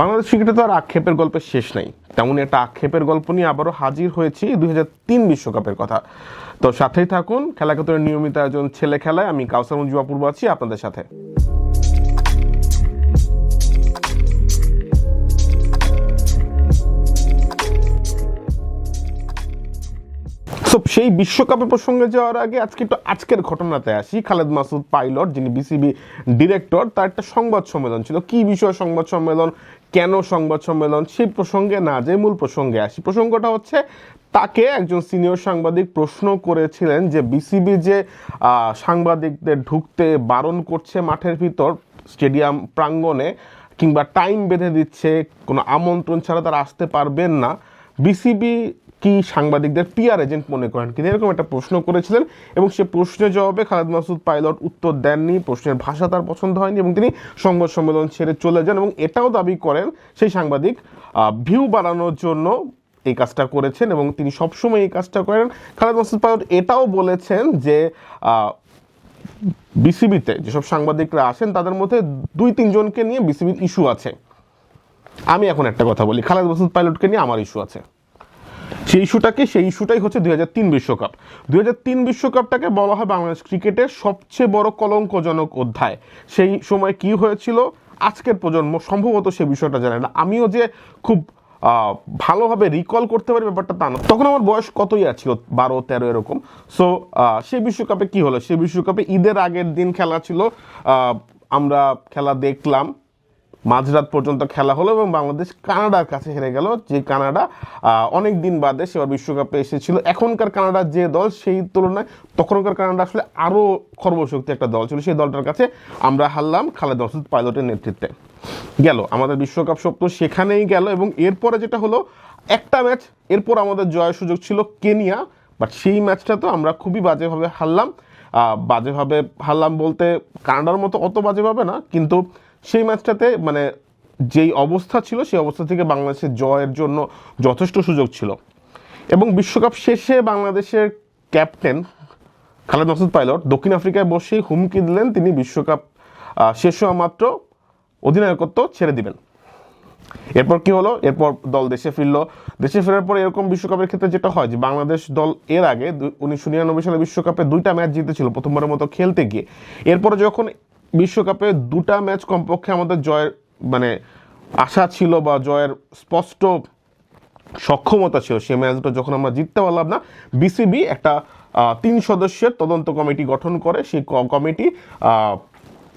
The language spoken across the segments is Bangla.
বাংলাদেশ ক্রিকেটে তো আর আক্ষেপের গল্পের শেষ নাই। তেমন একটা আক্ষেপের গল্প নিয়ে আবারও হাজির হয়েছি দুই তিন বিশ্বকাপের কথা। তো সাথেই থাকুন খেলাকে ক্ষেত্রের নিয়মিত আয়োজন ছেলে খেলায়। আমি কাউসার অপূর্ব আছি আপনাদের সাথে। সো সেই বিশ্বকাপের প্রসঙ্গে যাওয়ার আগে আজকে একটু আজকের ঘটনাতে আসি। খালেদ মাসুদ পাইলট, যিনি বিসিবি ডিরেক্টর, তার একটা সংবাদ সম্মেলন ছিল। কি বিষয় সংবাদ সম্মেলন, কেন সংবাদ সম্মেলন সেই প্রসঙ্গে না যে মূল প্রসঙ্গে আসি। প্রসঙ্গটা হচ্ছে, তাকে একজন সিনিয়র সাংবাদিক প্রশ্ন করেছিলেন যে বিসিবি যে সাংবাদিকদের ঢুকতে বারণ করছে মাঠের ভিতর, স্টেডিয়াম প্রাঙ্গণে, কিংবা টাইম বেঁধে দিচ্ছে, কোনো আমন্ত্রণ ছাড়া তারা আসতে পারবেন না। বিসিবি কি সাংবাদিকদের পিআর এজেন্ট মনে করেন কিনা? এরকম একটা প্রশ্ন করেছিলেন এবং সে প্রশ্নের জবাবে খালেদ মাসুদ পাইলট উত্তর দেননি, প্রশ্নের ভাষা তার পছন্দ হয়নি এবং তিনি সংবাদ সম্মেলন ছেড়ে চলে যান এবং এটাও দাবি করেন সেই সাংবাদিক ভিউ বাড়ানোর জন্য এই কাজটা করেছেন এবং তিনি সবসময় এই কাজটা করেন। খালেদ মাসুদ পাইলট এটাও বলেছেন যে বিসিবিতে যেসব সাংবাদিকরা আসেন তাদের মধ্যে দুই তিনজনকে নিয়ে বিসিবির ইস্যু আছে। আমি এখন একটা কথা বলি, খালেদ মাসুদ পাইলটকে নিয়ে আমার ইস্যু আছে। সেই ইস্যুটাকে, সেই ইস্যুটাই হচ্ছে দুই বিশ্বকাপ। দুই বিশ্বকাপটাকে বলা হয় বাংলাদেশ ক্রিকেটের সবচেয়ে বড় কলঙ্কজনক অধ্যায়। সেই সময় কি হয়েছিল? আজকের প্রজন্ম সম্ভবত সেই বিষয়টা জানে না। আমিও যে খুব ভালোভাবে রিকল করতে পারি ব্যাপারটা তা না। তখন আমার বয়স কতই আছিল বারো, তেরো এরকম। সো সেই বিশ্বকাপে কি হলো? সেই বিশ্বকাপে ঈদের আগের দিন খেলা ছিল। আমরা খেলা দেখলাম। মাঝরাত পর্যন্ত খেলা হলো এবং বাংলাদেশ কানাডার কাছে হেরে গেল, যে কানাডা অনেক দিন বাদে সেবার বিশ্বকাপে এসেছিল। এখনকার কানাডার যে দল, সেই তুলনায় তখনকার কানাডা আসলে আরও খর্বশক্তি একটা দল ছিল। সেই দলটার কাছে আমরা হারলাম খালেদ মাসুদ পাইলটের নেতৃত্বে। গেল, আমাদের বিশ্বকাপ স্বপ্ন সেখানেই গেল এবং এরপরে যেটা হলো, একটা ম্যাচ, এরপর আমাদের জয়ের সুযোগ ছিল কেনিয়া, বাট সেই ম্যাচটা তো আমরা খুবই বাজেভাবে হারলাম। বাজেভাবে হারলাম বলতে কানাডার মতো অত বাজেভাবে না, কিন্তু সেই ম্যাচটাতে মানে যেই অবস্থা ছিল, সেই অবস্থা থেকে বাংলাদেশের জয়ের জন্য যথেষ্ট সুযোগ ছিল। এবং বিশ্বকাপ শেষে বাংলাদেশের ক্যাপ্টেন খালেদ মাসুদ পাইলট দক্ষিণ আফ্রিকায় বসেই হুমকি দিলেন। তিনি বিশ্বকাপ শেষ হওয়া মাত্র অধিনায়কত্ব ছেড়ে দিবেন। এরপর কি হলো? এরপর দল দেশে ফিরলো। দেশে ফেরার পর এরকম বিশ্বকাপের ক্ষেত্রে যেটা হয় যে, বাংলাদেশ দল এর আগে উনিশশো নিরানব্বই সালে বিশ্বকাপে দুইটা ম্যাচ জিতেছিল প্রথমবারের মতো খেলতে গিয়ে। এরপরে যখন বিশ্বকাপে দুটা ম্যাচ কমপক্ষে আমাদের জয়ের মানে আশা ছিল বা জয়ের স্পষ্ট সক্ষমতা ছিল সেই ম্যাচটা যখন আমরা জিততে পারলাম না, বিসিবি একটা তিন সদস্যের তদন্ত কমিটি গঠন করে, সেই কমিটি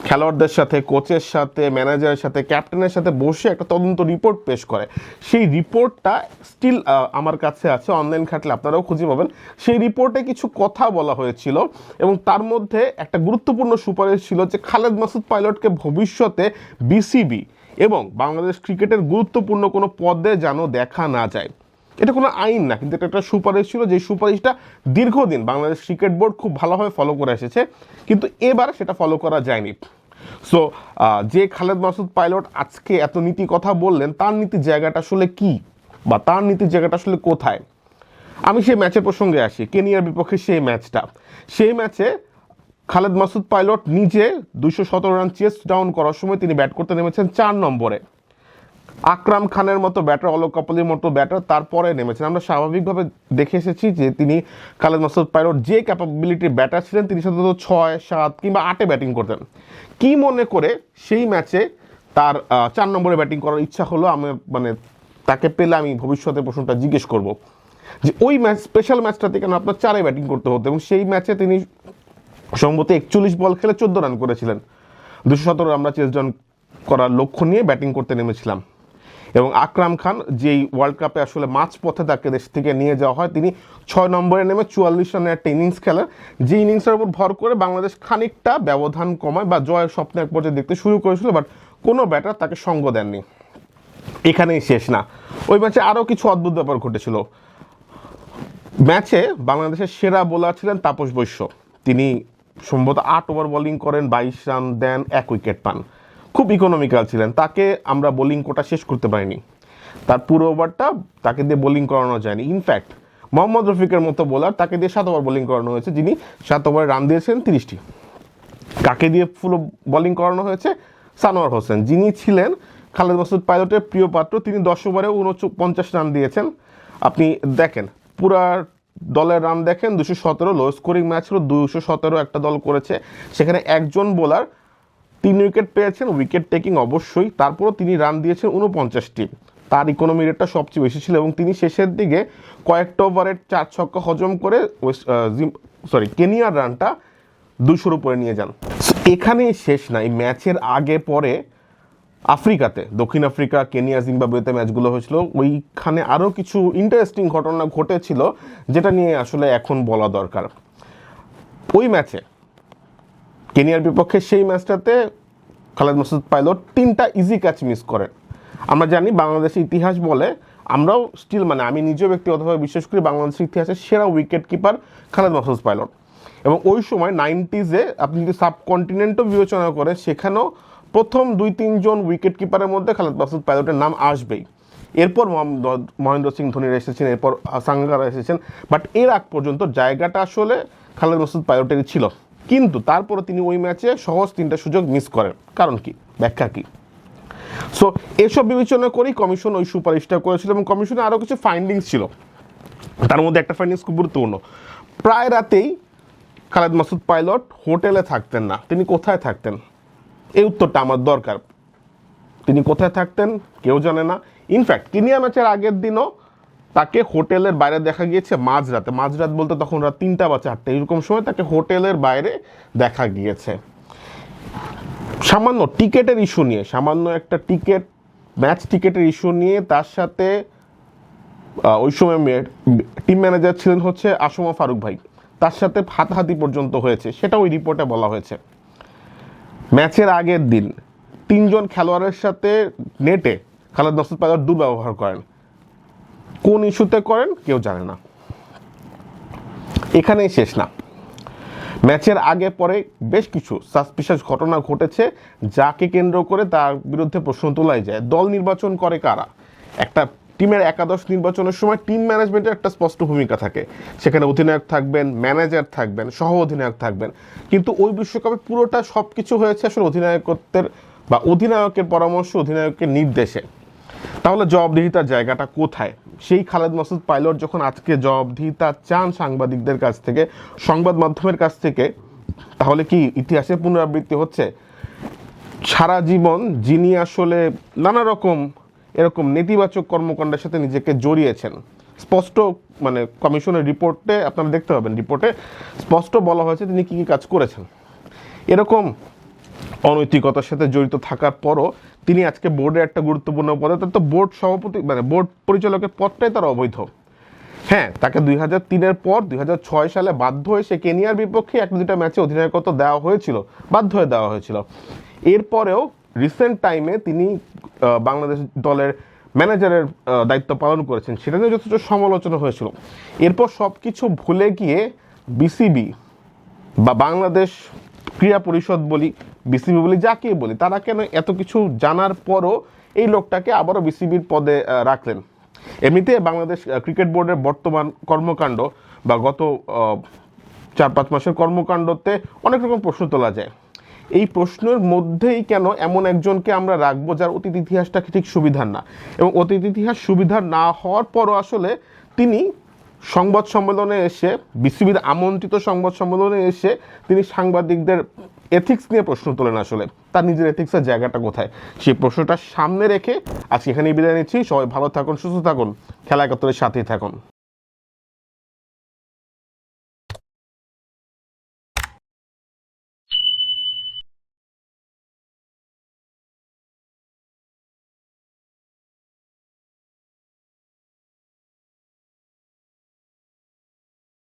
খেলোয়াড়দের সাথে কোচের সাথে ম্যানেজারের সাথে ক্যাপ্টেনের সাথে বসে একটা তদন্ত রিপোর্ট পেশ করে। সেই রিপোর্টটা স্টিল আমার কাছে আছে অনলাইন খাটলে আপনারাও খুঁজে পাবেন। সেই রিপোর্টে কিছু কথা বলা হয়েছিল এবং তার মধ্যে একটা গুরুত্বপূর্ণ সুপারিশ ছিল যে খালেদ মাসুদ পাইলটকে ভবিষ্যতে বিসিবি এবং বাংলাদেশ ক্রিকেটের গুরুত্বপূর্ণ কোনো পদে যেন দেখা না যায়। এটা কোনো আইন না, কিন্তু এটা একটা সুপারিশ ছিল যে সুপারিশটা দীর্ঘদিন বাংলাদেশ ক্রিকেট বোর্ড খুব ভালোভাবে ফলো করে এসেছে, কিন্তু এবার সেটা ফলো করা যায়নি। সো যে খালেদ মাসুদ পাইলট আজকে এত নীতি কথা বললেন, তার নীতির জায়গাটা আসলে কি? বা তার নীতির জায়গাটা আসলে কোথায়? আমি সেই ম্যাচের প্রসঙ্গে আসি, কেনিয়ার বিপক্ষে সেই ম্যাচটা। সেই ম্যাচে খালেদ মাসুদ পাইলট নিজে দুশো সতেরো রান চেস্ট ডাউন করার সময় তিনি ব্যাট করতে নেমেছেন চার নম্বরে। আকরাম খানের মতো ব্যাটার, অলোক কাপলির মতো ব্যাটার তারপরে নেমেছেন। আমরা স্বাভাবিকভাবে দেখে এসেছি যে তিনি খালেদ মাসুদ পাইলট যে ক্যাপাবিলিটির ব্যাটার ছিলেন, তিনি সাধারণত ছয়, সাত কিংবা আটে ব্যাটিং করতেন। কি মনে করে সেই ম্যাচে তার চার নম্বরে ব্যাটিং করার ইচ্ছা হলো? আমি মানে তাকে পেলে আমি ভবিষ্যতে প্রশ্নটা জিজ্ঞেস করব যে ওই ম্যাচ স্পেশাল ম্যাচটাতে কেন আপনার চারে ব্যাটিং করতে হতো? এবং সেই ম্যাচে তিনি সম্ভবত একচল্লিশ বল খেলে চোদ্দ রান করেছিলেন। দুশো সতেরো আমরা চেস রান করার লক্ষ্য নিয়ে ব্যাটিং করতে নেমেছিলাম। এবং আকরাম খান, যেই ওয়ার্ল্ড কাপে আসলে মাঝ পথে তাকে দেশ থেকে নিয়ে যাওয়া হয়, তিনি ছয় নম্বরে নেমে চুয়াল্লিশ রানের একটা ইনিংস খেলেন। যে ইনিংসের উপর ভর করে বাংলাদেশ খানিকটা ব্যবধান কমায় বা জয়ের স্বপ্ন এক পর্যায়ে দেখতে শুরু করেছিল বাট কোনো ব্যাটার তাকে সঙ্গ দেননি। এখানেই শেষ না। ওই ম্যাচে আরও কিছু অদ্ভুত ব্যাপার ঘটেছিল। ম্যাচে বাংলাদেশের সেরা বোলার ছিলেন তাপস বৈশ্য। তিনি সম্ভবত আট ওভার বোলিং করেন, বাইশ রান দেন, এক উইকেট পান। খুব ইকোনমিক্যাল ছিলেন। তাকে আমরা বোলিং কোটা শেষ করতে পারিনি। তার পুরো ওভারটা তাকে দিয়ে বোলিং করানো যায়নি। ইনফ্যাক্ট মোহাম্মদ রফিকের মতো বোলার তাকে দিয়ে সাত ওভার বোলিং করানো হয়েছে, যিনি সাত ওভারে রান দিয়েছেন তিরিশটি। কাকে দিয়ে ফুল বোলিং করানো হয়েছে? সানোয়ার হোসেন। যিনি ছিলেন খালেদ মাসুদ পাইলটের প্রিয় পাত্র, তিনি দশ ওভারে উনপঞ্চাশ রান দিয়েছেন। আপনি দেখেন, পুরা দলের রান দেখেন, দুশো সতেরো লো স্কোরিং ম্যাচ হলো দুশো সতেরো একটা দল করেছে। সেখানে একজন বোলার তিন উইকেট পেয়েছেন, উইকেট টেকিং অবশ্যই। তারপরও তিনি রান দিয়েছেন উনপঞ্চাশটি তার ইকোনমি রেটটা সবচেয়ে বেশি ছিল এবং তিনি শেষের দিকে কয়েকটা ওভারের চার ছক্কা হজম করে সরি কেনিয়ার রানটা দুশোর উপরে নিয়ে যান। এখানেই শেষ না, এই ম্যাচের আগে পরে আফ্রিকাতে, দক্ষিণ আফ্রিকা, কেনিয়া, জিম্বাবুয়েতে ম্যাচগুলো হয়েছিল। ওইখানে আরও কিছু ইন্টারেস্টিং ঘটনা ঘটেছিল, যেটা নিয়ে আসলে এখন বলা দরকার। ওই ম্যাচে কেনিয়ার বিপক্ষে সেই ম্যাচটাতে খালেদ মাসুদ পাইলট তিনটা ইজি ক্যাচ মিস করেন। আমরা জানি বাংলাদেশের ইতিহাস বলে আমরাও স্টিল মানে আমি নিজেও ব্যক্তিগতভাবে বিশ্বাস করি বাংলাদেশের ইতিহাসের সেরা wicket keeper Khaled Masud pilot. এবং ওই সময় নাইনটিজে আপনি যদি সাবকন্টিনেন্টও বিবেচনা করেন, সেখানেও প্রথম দুই তিনজন উইকেট কিপারের মধ্যে খালেদ মাসুদ পাইলটের নাম আসবেই। এরপর মহেন্দ্র সিং ধোনিরা এসেছেন, এরপর সাঙ্গারা এসেছেন বাট এর আগ পর্যন্ত জায়গাটা আসলে খালেদ মাসুদ পাইলটেরই ছিল। কিন্তু তারপরে তিনি ওই ম্যাচে সহজ তিনটা সুযোগ মিস করেন। কারণ কি? ব্যাখ্যা কি? সো এসব বিবেচনা করেই কমিশন ওই সুপারিশটা করেছিল এবং কমিশনে আরও কিছু ফাইন্ডিংস ছিল। তার মধ্যে একটা ফাইন্ডিংস খুব গুরুত্বপূর্ণ। প্রায় রাতেই খালেদ মাসুদ পাইলট হোটেলে থাকতেন না। তিনি কোথায় থাকতেন? এই উত্তরটা আমার দরকার। তিনি কোথায় থাকতেন? কেউ জানে না। ইনফ্যাক্ট কিনিয়া ম্যাচের আগের দিনও তাকে হোটেলের বাইরে দেখা গিয়েছে মাঝরাতে। মাঝরাত বলতে তখন রাত তিনটা বা চারটে, এরকম সময় তাকে হোটেলের বাইরে দেখা গিয়েছে। সামান্য টিকেটের ইস্যু নিয়ে, সামান্য একটা টিকেট, ম্যাচ টিকেটের ইস্যু নিয়ে তার সাথে ওই সময় টিম ম্যানেজার ছিলেন হচ্ছে আসমা ফারুক ভাই। তার সাথে হাতাহাতি পর্যন্ত হয়েছে সেটা ওই রিপোর্টে বলা হয়েছে। ম্যাচের আগের দিন তিনজন খেলোয়াড়ের সাথে নেটে খালেদ মাসুদ পাইলট দুর্ব্যবহার করেন। কোন ইস্যুতে করেন কেউ জানে না। এখানেই শেষ না। ম্যাচের আগে পরে বেশ কিছু সাসপিশাস ঘটনা ঘটেছে, যাকে কেন্দ্র করে তার বিরুদ্ধে প্রশ্ন তোলাই যায়। দল নির্বাচন করে কারা? একটা টিমের একাদশ নির্বাচনের সময় টিম ম্যানেজমেন্টের একটা স্পষ্ট ভূমিকা থাকে। সেখানে অধিনায়ক থাকবেন, ম্যানেজার থাকবেন, সহ অধিনায়ক থাকবেন। কিন্তু ওই বিশ্বকাপে পুরোটা সব কিছু হয়েছে আসলে অধিনায়কত্বের বা অধিনায়কের পরামর্শ, অধিনায়কের নির্দেশে। তাহলে জবাবদিহিতার জায়গাটা কোথায়? সেই খালেদ মাসুদ পাইলট যখন আজকে জবাবদিহিতা চান সাংবাদিকদের কাছ থেকে, সংবাদ মাধ্যমের কাছ থেকে, তাহলে কি ইতিহাসে পুনরাবৃত্তি হচ্ছে? সারা জীবন যিনি আসলে নানা রকম এরকম নেতিবাচক কর্মকাণ্ডের সাথে নিজেকে জড়িয়েছেন। স্পষ্ট মানে কমিশনের রিপোর্টে, আপনারা দেখতে পাবেন রিপোর্টে, স্পষ্ট বলা হয়েছে তিনি কী কী কাজ করেছেন। এরকম অনৈতিকতার সাথে জড়িত থাকার পরও তিনি আজকে বোর্ডের একটা গুরুত্বপূর্ণ পদে তার তো বোর্ড সভাপতি মানে বোর্ড পরিচালকের পদটাই তার অবৈধ। হ্যাঁ তাকে দুই হাজার তিনের পর দুই হাজার ছয় সালে বাধ্য হয়ে সে কেনিয়ার বিপক্ষে একটা দুটা ম্যাচে অধিনায়কত্ব দেওয়া হয়েছিল, বাধ্য হয়ে দেওয়া হয়েছিল। এরপরেও রিসেন্ট টাইমে তিনি বাংলাদেশ দলের ম্যানেজারের দায়িত্ব পালন করেছেন। সেটা নিয়ে যথেষ্ট সমালোচনা হয়েছিল। এরপর সব কিছু ভুলে গিয়ে বিসিবি বা বাংলাদেশ ক্রীড়া পরিষদ বলি বিসিবি বলি যাকে বলি, তারা কেন এত কিছু জানার পরও এই লোকটাকে আবারও বিসিবির পদে রাখলেন? এমনিতে বাংলাদেশ ক্রিকেট বোর্ডের বর্তমান কর্মকাণ্ড বা গত চার পাঁচ মাসের কর্মকাণ্ডতে অনেক রকম প্রশ্ন তোলা যায়। এই প্রশ্নের মধ্যেই কেন এমন একজনকে আমরা রাখব যার অতীত ইতিহাসটা ঠিক সুবিধার না? এবং অতীত ইতিহাস সুবিধার না হওয়ার পরও আসলে তিনি সংবাদ সম্মেলনে এসে, বিসিবির আমন্ত্রিত সংবাদ সম্মেলনে এসে তিনি সাংবাদিকদের এথিক্স নিয়ে প্রশ্ন তোলেন আসলে। তার নিজের এথিক্সের জায়গাটা কোথায়? সেই প্রশ্নটা সামনে রেখে আজকে এখানেই বিদায় নিচ্ছি। সবাই ভালো থাকুন, সুস্থ থাকুন, খেলা একাত্তরের সাথেই থাকুন।